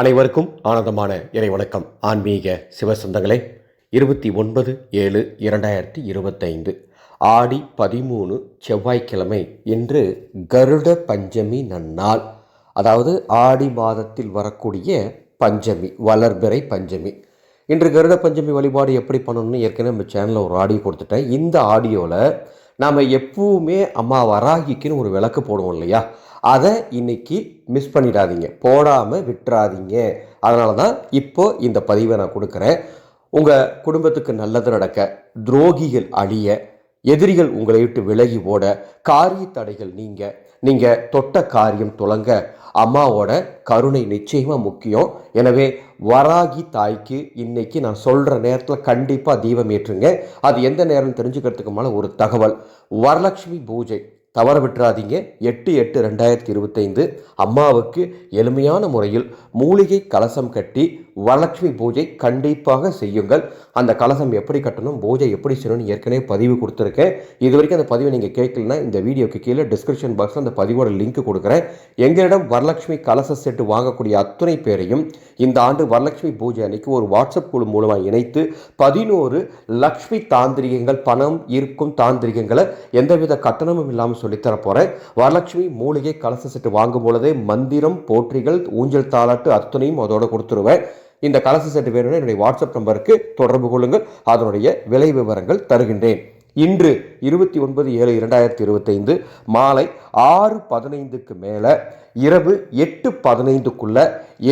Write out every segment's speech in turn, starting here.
அனைவருக்கும் ஆனந்தமான இறை வணக்கம். ஆன்மீக சிவசந்தங்களே இருபத்தி ஒன்பது ஏழு இரண்டாயிரத்தி இருபத்தைந்து ஆடி பதிமூணு செவ்வாய்க்கிழமை இன்று கருட பஞ்சமி நன்னாள். அதாவது ஆடி மாதத்தில் வரக்கூடிய பஞ்சமி வளர்பிறை பஞ்சமி. இன்று கருட பஞ்சமி வழிபாடு எப்படி பண்ணணும்னு ஏற்கனவே நம்ம சேனலில் ஒரு ஆடியோ கொடுத்துட்டேன். இந்த ஆடியோவில் நாம் எப்பவுமே அம்மா வராகிக்குன்னு ஒரு விளக்கு போடுவோம் இல்லையா? அதை இன்னைக்கு மிஸ் பண்ணிடாதீங்க. போடாமல் விட்டுறாதீங்க. அதனால தான் இப்போ இந்த பதிவை நான் கொடுக்குறேன். உங்கள் குடும்பத்துக்கு நல்லது நடக்க துரோகிகள் அழிய எதிரிகள் உங்களை விட்டு விலகி ஓட காரிய தடைகள் நீங்கள் நீங்கள் தொட்ட காரியம் துலங்க அம்மாவோட கருணை நிச்சயமாக முக்கியம். எனவே வராகி தாய்க்கு இன்னைக்கு நான் சொல்கிற நேரத்தில் கண்டிப்பாக தீபம் ஏற்றுங்க. அது எந்த நேரம் தெரிஞ்சுக்கிறதுக்கு மேலே ஒரு தகவல். வரலட்சுமி பூஜை தவற விட்டுறாதீங்க. எட்டு எட்டு ரெண்டாயிரத்தி இருபத்தைந்து அம்மாவுக்கு எளிமையான முறையில் மூலிகை கலசம் கட்டி வரலட்சுமி பூஜை கண்டிப்பாக செய்யுங்கள். அந்த கலசம் எப்படி கட்டணும் பூஜை எப்படி செய்யணும்னு ஏற்கனவே பதிவு கொடுத்துருக்கேன். இது வரைக்கும் அந்த பதிவை நீங்கள் கேட்கலனா இந்த வீடியோக்கு கீழே டிஸ்கிரிப்ஷன் பாக்ஸில் அந்த பதிவோட லிங்க் கொடுக்குறேன். எங்களிடம் வரலட்சுமி கலச செட்டு வாங்கக்கூடிய அத்துணை பேரையும் இந்த ஆண்டு வரலட்சுமி பூஜை அன்னைக்கு ஒரு வாட்ஸ்அப் குழு மூலமாக இணைத்து பதினோரு லக்ஷ்மி தாந்திரிகங்கள் பணம் இருக்கும் தாந்திரிகங்களை எந்தவித கட்டணமும் இல்லாமல் சொல்லித்தரப்போகிறேன் வரலட்சுமி மூலிகை கலச செட்டு வாங்கும் பொழுதே மந்திரம் போற்றிகள் ஊஞ்சல் தாளாட்டு அத்தனையும் அதோட கொடுத்துருவேன். இந்த கலச செட்டு வேணும்னு என்னுடைய வாட்ஸ்அப் நம்பருக்கு தொடர்பு கொள்ளுங்கள். அதனுடைய விலை விவரங்கள் தருகின்றேன். இன்று இருபத்தி ஒன்பது ஏழு இரண்டாயிரத்தி இருபத்தைந்து மாலை ஆறு பதினைந்துக்கு மேலே இரவு எட்டு பதினைந்துக்குள்ள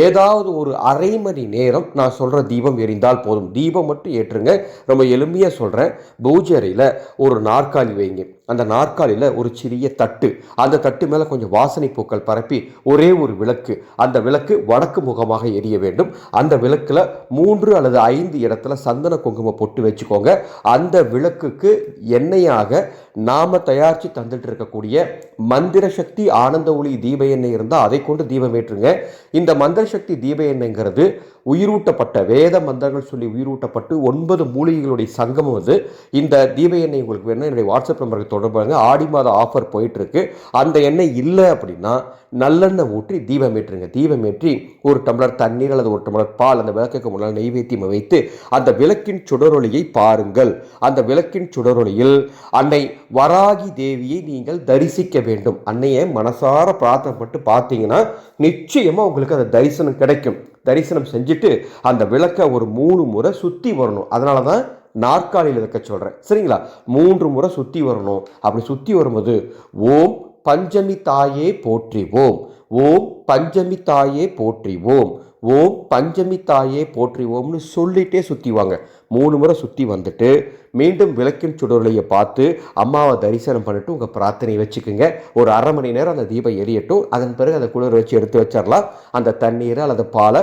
ஏதாவது ஒரு அரை மணி நேரம் நான் சொல்கிற தீபம் எரிந்தால் போதும். தீபம் மட்டும் ஏற்றுங்க. ரொம்ப எளிமையாக சொல்கிறேன் பூஜை அறையில் ஒரு நாற்காலி வைங்க. அந்த நாற்காலியில் ஒரு சிறிய தட்டு. அந்த தட்டு மேலே கொஞ்சம் வாசனை பூக்கள் பரப்பி ஒரே ஒரு விளக்கு. அந்த விளக்கு வடக்கு முகமாக எரிய வேண்டும். அந்த விளக்கில் மூன்று அல்லது ஐந்து இடத்துல சந்தன குங்குமம் பொட்டு வச்சுக்கோங்க. அந்த விளக்குக்கு எண்ணெயாக நாம தயாரித்து தந்துட்டு இருக்கக்கூடிய மந்திர சக்தி ஆனந்த ஒளி தீப எண்ணெய் இருந்தால் அதை கொண்டு தீபம் ஏற்றுங்க. இந்த மந்திர சக்தி தீப எண்ணெய்ங்கிறது உயிரூட்டப்பட்ட வேத மந்திரங்கள் சொல்லி உயிரூட்டப்பட்டு ஒன்பது மூலிகைகளுடைய சங்கமம் அது. இந்த தீப எண்ணெய் உங்களுக்கு வேணும் என்னுடைய வாட்ஸ்அப் நம்பருக்கு தொடர்புங்க ஆடி மாத ஆஃபர் போயிட்டுருக்கு. அந்த எண்ணெய் இல்லை அப்படின்னா நல்லெண்ணெய் ஊற்றி தீபம் ஏற்றுங்க. தீபம் ஏற்றி ஒரு டம்ளர் தண்ணீர் அல்லது ஒரு டம்ளர் பால் அந்த விளக்குக்கு முன்னால் நெய்வேத்தியம் வைத்து அந்த விளக்கின் சுடரொலியை பாருங்கள். அந்த விளக்கின் சுடரொலியில் அன்னை வராகி தேவியை நீங்கள் தரிசிக்க வேண்டும். அன்னையை மனசார பிரார்த்தனைப்பட்டு பார்த்தீங்கன்னா நிச்சயமாக உங்களுக்கு அந்த தரிசனம் கிடைக்கும். தரிசனம் செஞ்சுட்டு அந்த விளக்கை ஒரு மூணு முறை சுற்றி வரணும். அதனால தான் நாற்காலியில் வைக்க சொல்கிறேன் சரிங்களா? மூன்று முறை சுற்றி வரணும். அப்படி சுற்றி வரும்போது ஓம் பஞ்சமி தாயே போற்றிவோம். ஓம் பஞ்சமி தாயே போற்றிவோம். ஓம் பஞ்சமி தாயே போற்றிவோம்னு சொல்லிட்டே சுற்றி வாங்க. மூணு முறை சுற்றி வந்துட்டு மீண்டும் விளக்கின் சுடர்லையை பார்த்து அம்மாவை தரிசனம் பண்ணிட்டு உங்கள் பிரார்த்தனையை வச்சுக்கோங்க. ஒரு அரை மணி நேரம் அந்த தீபம் எரியட்டும். அதன் பிறகு அதை குளிர் வச்சு எடுத்து வச்சிடலாம். அந்த தண்ணீரை அல்லது பாலை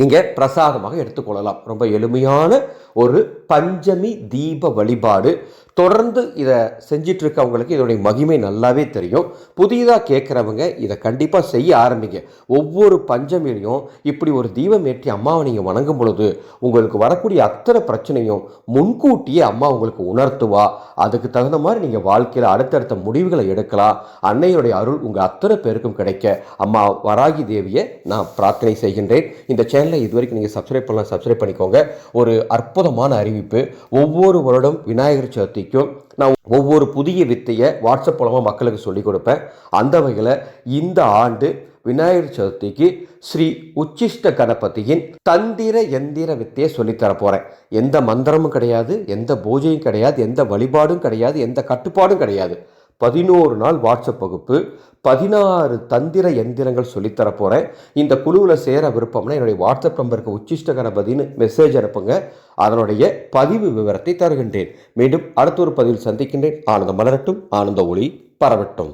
நீங்கள் பிரசாதமாக எடுத்துக்கொள்ளலாம். ரொம்ப எளிமையான ஒரு பஞ்சமி தீப வழிபாடு. தொடர்ந்து இதை செஞ்சிட்டு இருக்கவங்களுக்கு இதோடைய மகிமை நல்லாவே தெரியும். புதிதாக கேட்குறவங்க இதை கண்டிப்பாக செய்ய ஆரம்பிங்க. ஒவ்வொரு பஞ்சமிலையும் இப்படி ஒரு தீபம் ஏற்றி அம்மாவை நீங்கள் வணங்கும் பொழுது உங்களுக்கு வரக்கூடிய அத்தனை பிரச்சனையும் முன்கூட்டியே அம்மா உங்களுக்கு உணர்த்துவா. அதுக்கு தகுந்த மாதிரி நீங்கள் வாழ்க்கையில் அடுத்தடுத்த முடிவுகளை எடுக்கலாம். அன்னையுடைய அருள் உங்கள் அத்தனை பேருக்கும் கிடைக்க. அம்மா வராகி தேவியை நான் பிரார்த்தனை செய்கின்றேன். இந்த சேனலை இது வரைக்கும் நீங்கள் சப்ஸ்கிரைப் பண்ணலாம் சப்ஸ்கிரைப் பண்ணிக்கோங்க. ஒரு அற்புதமான அறிவிப்பு. ஒவ்வொரு வருடம் விநாயகர் சதுர்த்திக்கும் நான் ஒவ்வொரு புதிய வித்தையை வாட்ஸ்அப் மூலமாக மக்களுக்கு சொல்லிக் கொடுப்பேன். அந்த வகையில் இந்த ஆண்டு விநாயகர் சதுர்த்திக்கு ஸ்ரீ உச்சிஷ்ட கணபதியின் தந்திர எந்திர வித்தையை சொல்லித்தர போகிறேன் எந்த மந்திரமும் கிடையாது எந்த பூஜையும் கிடையாது எந்த வழிபாடும் கிடையாது எந்த கட்டுப்பாடும் கிடையாது. பதினோரு நாள் வாட்ஸ்அப் வகுப்பு பதினாறு தந்திர எந்திரங்கள் சொல்லித்தர போகிறேன் இந்த குழுவில் சேர விருப்பம்னா என்னுடைய வாட்ஸ்அப் நம்பருக்கு உச்சிஷ்ட கணபதினு மெசேஜ் அனுப்புங்க. அதனுடைய பதிவு விவரத்தை தருகின்றேன். மீண்டும் அடுத்த ஒரு பதிவில் சந்திக்கின்றேன். ஆனந்தம் மலரட்டும். ஆனந்த ஒளி பரவட்டும்.